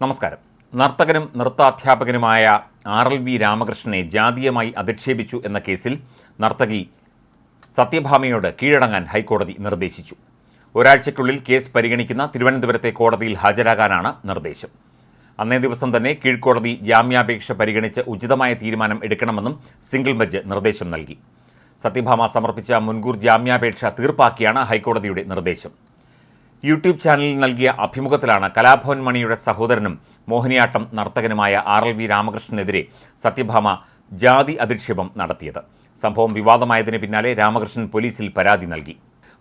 നമസ്കാരം. നർത്തകനും നൃത്താധ്യാപകനുമായ ആർ എൽ വി രാമകൃഷ്ണനെ ജാതീയമായി അധിക്ഷേപിച്ചു എന്ന കേസിൽ നർത്തകി സത്യഭാമയോട് കീഴടങ്ങാൻ ഹൈക്കോടതി നിർദ്ദേശിച്ചു. ഒരാഴ്ചയ്ക്കുള്ളിൽ കേസ് പരിഗണിക്കുന്ന തിരുവനന്തപുരത്തെ കോടതിയിൽ ഹാജരാകാനാണ് നിർദ്ദേശം. അന്നേ ദിവസം തന്നെ കീഴ്ക്കോടതി ജാമ്യാപേക്ഷ പരിഗണിച്ച് ഉചിതമായ തീരുമാനം എടുക്കണമെന്നും സിംഗിൾ ബെഞ്ച് നിർദ്ദേശം നൽകി. സത്യഭാമ സമർപ്പിച്ച മുൻകൂർ ജാമ്യാപേക്ഷ തീർപ്പാക്കിയാണ് ഹൈക്കോടതിയുടെ നിർദ്ദേശം. യൂട്യൂബ് ചാനലിൽ നൽകിയ അഭിമുഖത്തിലാണ് കലാഭവൻ മണിയുടെ സഹോദരനും മോഹിനിയാട്ടം നർത്തകനുമായ ആർ എൽ വി രാമകൃഷ്ണനെതിരെ സത്യഭാമ ജാതി അധിക്ഷേപം നടത്തിയത്. സംഭവം വിവാദമായതിന് പിന്നാലെ രാമകൃഷ്ണൻ പോലീസിൽ പരാതി നൽകി.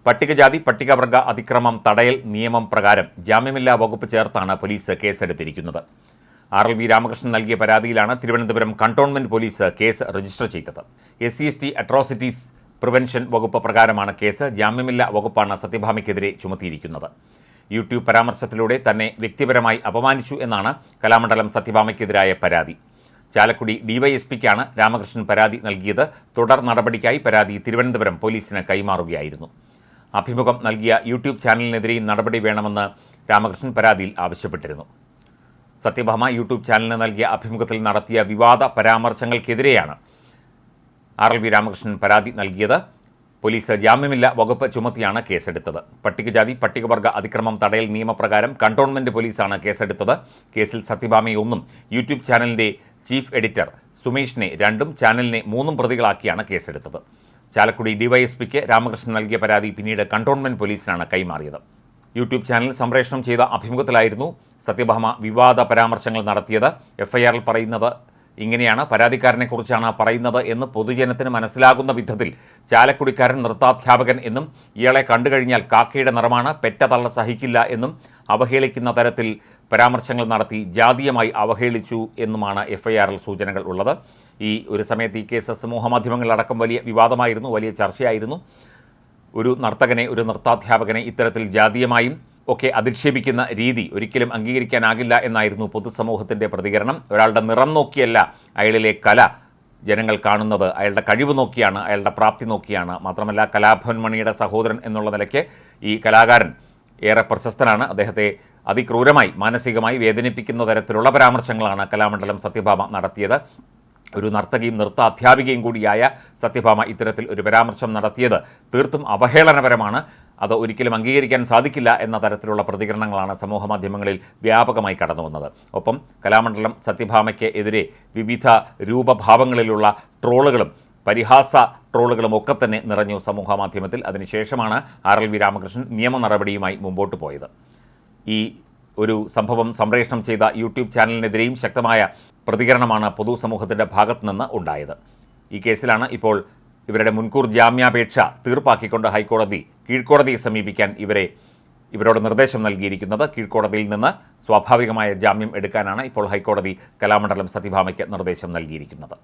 പട്ടികജാതി പട്ടികവർഗ അതിക്രമം തടയൽ നിയമം പ്രകാരം ജാമ്യമില്ലാ വകുപ്പ് ചേർത്താണ് പോലീസ് കേസെടുത്തിരിക്കുന്നത്. ആർ എൽ വി രാമകൃഷ്ണൻ നൽകിയ പരാതിയിലാണ് Thiruvananthapuram cantonment police case register ചെയ്തത്. S C S T atrocities prevention വകുപ്പ് പ്രകാരമാണ് കേസ് ജാമ്യമില്ല വകുപ്പാണ് സത്യഭാമയ്ക്കെതിരെ ചുമത്തിയിരിക്കുന്നത്. യൂട്യൂബ് പരാമർശത്തിലൂടെ തന്നെ വ്യക്തിപരമായി അപമാനിച്ചു എന്നാണ് കലാമണ്ഡലം സത്യഭാമയ്ക്കെതിരായ പരാതി. ചാലക്കുടി ഡിവൈഎസ്പിക്കാണ് രാമകൃഷ്ണൻ പരാതി നൽകിയത്. തുടർ നടപടിക്കായി പരാതി തിരുവനന്തപുരം പോലീസിന് കൈമാറുകയായിരുന്നു. അഭിമുഖം നൽകിയ യൂട്യൂബ് ചാനലിനെതിരെയും നടപടി വേണമെന്ന് രാമകൃഷ്ണൻ പരാതിയിൽ ആവശ്യപ്പെട്ടിരുന്നു. സത്യഭാമ യൂട്യൂബ് ചാനലിന് നൽകിയ അഭിമുഖത്തിൽ നടത്തിയ വിവാദ പരാമർശങ്ങൾക്കെതിരെയാണ് ആർ എൽ വി രാമകൃഷ്ണൻ പരാതി നൽകിയത്. പോലീസ് ജാമ്യമില്ല വകുപ്പ് ചുമത്തിയാണ് കേസെടുത്തത്. പട്ടികജാതി പട്ടികവർഗ അതിക്രമം തടയൽ നിയമപ്രകാരം കണ്ടോൺമെന്റ് പോലീസാണ് കേസെടുത്തത്. കേസിൽ സത്യഭാമയൊന്നും യൂട്യൂബ് ചാനലിന്റെ ചീഫ് എഡിറ്റർ സുമേഷിനെ രണ്ടും ചാനലിനെ മൂന്നും പ്രതികളാക്കിയാണ് കേസെടുത്തത്. ചാലക്കുടി ഡിവൈഎസ്പിക്ക് രാമകൃഷ്ണൻ നൽകിയ പരാതി പിന്നീട് കണ്ടോൺമെന്റ് പോലീസിനാണ് കൈമാറിയത്. യൂട്യൂബ് ചാനൽ സംപ്രേഷണം ചെയ്ത അഭിമുഖത്തിലായിരുന്നു സത്യഭാമ വിവാദ പരാമർശങ്ങൾ നടത്തിയത്. എഫ്ഐആറിൽ പറയുന്നത് ഇങ്ങനെയാണ് പരാതിക്കാരനെക്കുറിച്ചാണ് പറയുന്നത് എന്ന് പൊതുജനത്തിന് മനസ്സിലാകുന്ന വിധത്തിൽ ചാലക്കുടിക്കാരൻ നൃത്താധ്യാപകൻ എന്നും ഇയാളെ കണ്ടുകഴിഞ്ഞാൽ കാക്കയുടെ നിറമാണ് പെറ്റ തള്ള സഹിക്കില്ല എന്നും അവഹേളിക്കുന്ന തരത്തിൽ പരാമർശങ്ങൾ നടത്തി ജാതീയമായി അവഹേളിച്ചു എന്നുമാണ് എഫ്ഐആറിൽ സൂചനകൾ ഉള്ളത്. ഈ ഒരു സമയത്ത് ഈ കേസ് സമൂഹമാധ്യമങ്ങളിലടക്കം വലിയ വിവാദമായിരുന്നു വലിയ ചർച്ചയായിരുന്നു. ഒരു നർത്തകനെ ഒരു നൃത്താധ്യാപകനെ ഇത്തരത്തിൽ ജാതീയമായും ഒക്കെ അധിക്ഷേപിക്കുന്ന രീതി ഒരിക്കലും അംഗീകരിക്കാനാകില്ല എന്നായിരുന്നു പൊതുസമൂഹത്തിന്റെ പ്രതികരണം. ഒരാളുടെ നിറം നോക്കിയല്ല അയാളിലെ കല ജനങ്ങൾ കാണുന്നത്. അയാളുടെ കഴിവ് നോക്കിയാണ് അയാളുടെ പ്രാപ്തി നോക്കിയാണ്. മാത്രമല്ല കലാഭവൻ മണിയുടെ സഹോദരൻ എന്നുള്ള നിലയ്ക്ക് ഈ കലാകാരൻ ഏറെ പ്രശസ്തനാണ്. അദ്ദേഹത്തെ അതിക്രൂരമായി മാനസികമായി വേദനിപ്പിക്കുന്ന തരത്തിലുള്ള പരാമർശങ്ങളാണ് കലാമണ്ഡലം സത്യഭാമ നടത്തിയത്. ഒരു നർത്തകിയും നൃത്ത അധ്യാപികയും കൂടിയായ സത്യഭാമ ഇത്തരത്തിൽ ഒരു പരാമർശം നടത്തിയത് തീർത്തും അവഹേളനപരമാണ്. അത് ഒരിക്കലും അംഗീകരിക്കാൻ സാധിക്കില്ല എന്ന തരത്തിലുള്ള പ്രതികരണങ്ങളാണ് സമൂഹ മാധ്യമങ്ങളിൽ വ്യാപകമായി കടന്നു വന്നത്. ഒപ്പം കലാമണ്ഡലം സത്യഭാമയ്ക്ക് എതിരെ വിവിധ രൂപഭാവങ്ങളിലുള്ള ട്രോളുകളും പരിഹാസ ട്രോളുകളും ഒക്കെ തന്നെ നിറഞ്ഞു സമൂഹ മാധ്യമത്തിൽ. അതിനുശേഷമാണ് ആർ എൽ വി രാമകൃഷ്ണൻ നിയമ നടപടിയുമായി മുമ്പോട്ട് പോയത്. ഈ ഒരു സംഭവം സംപ്രേഷണം ചെയ്ത യൂട്യൂബ് ചാനലിനെതിരെയും ശക്തമായ പ്രതികരണമാണ് പൊതുസമൂഹത്തിന്റെ ഭാഗത്തുനിന്ന് ഉണ്ടായത്. ഈ കേസിലാണ് ഇപ്പോൾ ഇവരുടെ മുൻകൂർ ജാമ്യാപേക്ഷ തീർപ്പാക്കിക്കൊണ്ട് ഹൈക്കോടതി കീഴ്ക്കോടതിയെ സമീപിക്കാൻ ഇവരെ ഇവരോട് നിർദ്ദേശം നൽകിയിരിക്കുന്നത് കീഴ്ക്കോടതിയിൽ നിന്ന് സ്വാഭാവികമായ ജാമ്യം എടുക്കാനാണ് ഇപ്പോൾ ഹൈക്കോടതി കലാമണ്ഡലം സതിഭാമയ്ക്ക് നിർദ്ദേശം നൽകിയിരിക്കുന്നത്.